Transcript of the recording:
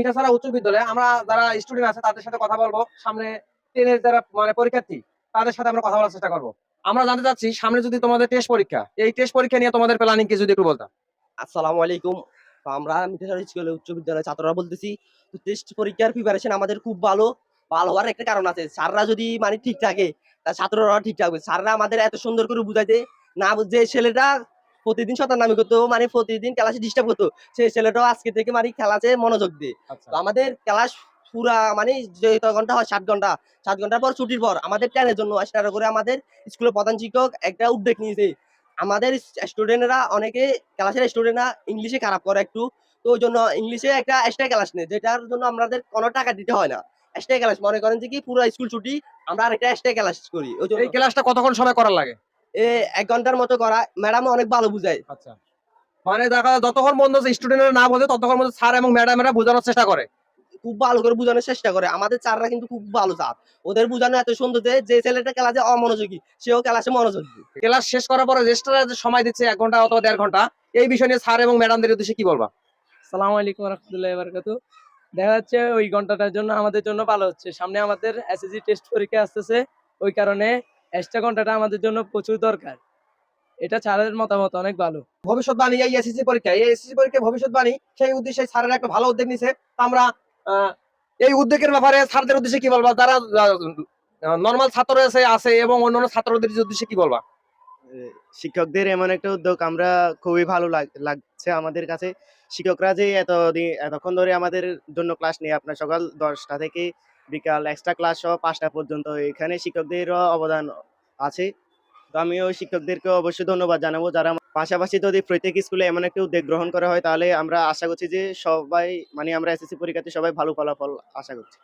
মিঠাছড়া উচ্চ বিদ্যালয়ে আমরা যারা স্টুডেন্ট আছে, তাদের সাথে কথা বলব। সামনে টেনের যারা মানে পরীক্ষার্থী, তাদের সাথে আমরা কথা বলার চেষ্টা করব। আমরা জানতে চাচ্ছি, সামনে যদি তোমাদের টেস্ট পরীক্ষা, এই টেস্ট পরীক্ষা নিয়ে তোমাদের প্ল্যানিং কি যদি একটু বলতাম আসসালামু আলাইকুম। আমরা মিঠাসারি স্কুলে উচ্চ বিদ্যালয়ের ছাত্ররা বলতেছি, তো টেস্ট পরীক্ষার প্রিপারেশন আমাদের খুব ভালো ভালো হওয়ার একটা কারণ আছে। স্যাররা যদি মানে ঠিক থাকে, তা ছাত্ররা ঠিক থাকবে। স্যাররা আমাদের এত সুন্দর করে বুঝাইতে না যে ছেলেটা প্রতিদিন শতানামি করতো মানে প্রতিদিন ক্লাসে ডিস্টার্ব করতো। সেই ছেলেটাও আজকে থেকে মানে খেলাতে মনোযোগ দিয়ে। আচ্ছা। তো আমাদের ক্লাস পুরা মানে যত ঘণ্টা হয় সাত ঘণ্টা সাত ঘণ্টার পর ছুটির পর আমাদের ট্রেনের জন্য স্টার্ট করে আমাদের স্কুলের প্রধান শিক্ষক একটা উদ্যোগ নিয়েছে। আমাদের স্টুডেন্টরা অনেকে ক্লাসের স্টুডেন্টরা ইংলিশে খারাপ করে একটু। তো ওই জন্য ইংলিশে একটা এক্সট্রা ক্লাস নেই যেটার জন্য আমাদের কোনো টাকা দিতে হয় না। এক্সট্রা ক্লাস মনে করেন যে কি পুরো স্কুল ছুটি আমরা আরেকটা এক্সট্রা ক্লাস করি ওই জন্য। এই ক্লাসটা কতক্ষণ সময় করার লাগে? এক ঘণ্টার মতো করা। ম্যাডাম অনেক ভালো বুঝায়। আচ্ছা। মানে দেখা যায় যতক্ষণ পর্যন্ত স্টুডেন্টরা না বোঝে ততক্ষণ পর্যন্ত স্যার এবং ম্যাডামেরা বোঝানোর চেষ্টা করে। খুব ভালো করে বোঝানোর চেষ্টা করে। আমাদের স্যাররা কিন্তু খুব ভালো স্যার ওদের বোঝানো এত সুন্দর যে যে ছেলেটা ক্লাসে অমনোযোগী সেও ক্লাসে মনোযোগী। ক্লাস শেষ করার পরে রেজিস্ট্রার যে সময় দিচ্ছে এক ঘণ্টা অথবা দেড় ঘণ্টা। এই বিষয় নিয়ে স্যার এবং ম্যাডামদের উদ্দেশ্যে কি বলবা? সালাম আলাইকুম রহমতুল্লাহ বারকাতু দেখা যাচ্ছে ওই ঘন্টাটার জন্য আমাদের জন্য ভালো হচ্ছে। সামনে আমাদের এসএসসি টেস্ট পরীক্ষা আসতেছে। ওই কারণে এক্সট্রা ঘন্টাটা আমাদের জন্য প্রচুর দরকার। এটা স্যারের মতামত অনেক ভালো। ভবিষ্যৎবাণী এই এসএসসি পরীক্ষা এই এসএসসি পরীক্ষা ভবিষ্যৎবাণী সেই উদ্দেশ্যে স্যারেরা একটা ভালো উদ্যোগ নিছে। তা আমরা এই উদ্যোগের ব্যাপারে স্যারদের উদ্দেশ্যে কি বলবা? যারা নর্মাল ছাত্র আছে আছে এবং অন্যান্য ছাত্রদের উদ্দেশ্যে কি বলবা? শিক্ষকদের এমন একটা উদ্যোগ আমরা খুবই ভালো লাগ- লাগছে আমাদের কাছে। শিক্ষকরা যে এত দি- এতক্ষণ ধরে আমাদের জন্য ক্লাস নিয়ে আপনার সকাল দশটা থেকে বিকাল এক্সট্রা ক্লাস সহ পাঁচটা পর্যন্ত এখানে শিক্ষকদেরও অবদান আছে। তো আমি ওই শিক্ষকদেরকে অবশ্যই ধন্যবাদ জানাব যারা পাশাপাশি যদি প্রত্যেক স্কুলে এমন একটা উদ্যোগ গ্রহণ করা হয়, তাহলে আমরা আশা করছি যে সবাই মানে আমরা এসএসসি পরীক্ষাতে সবাই ভালো ফলাফল আশা করছি।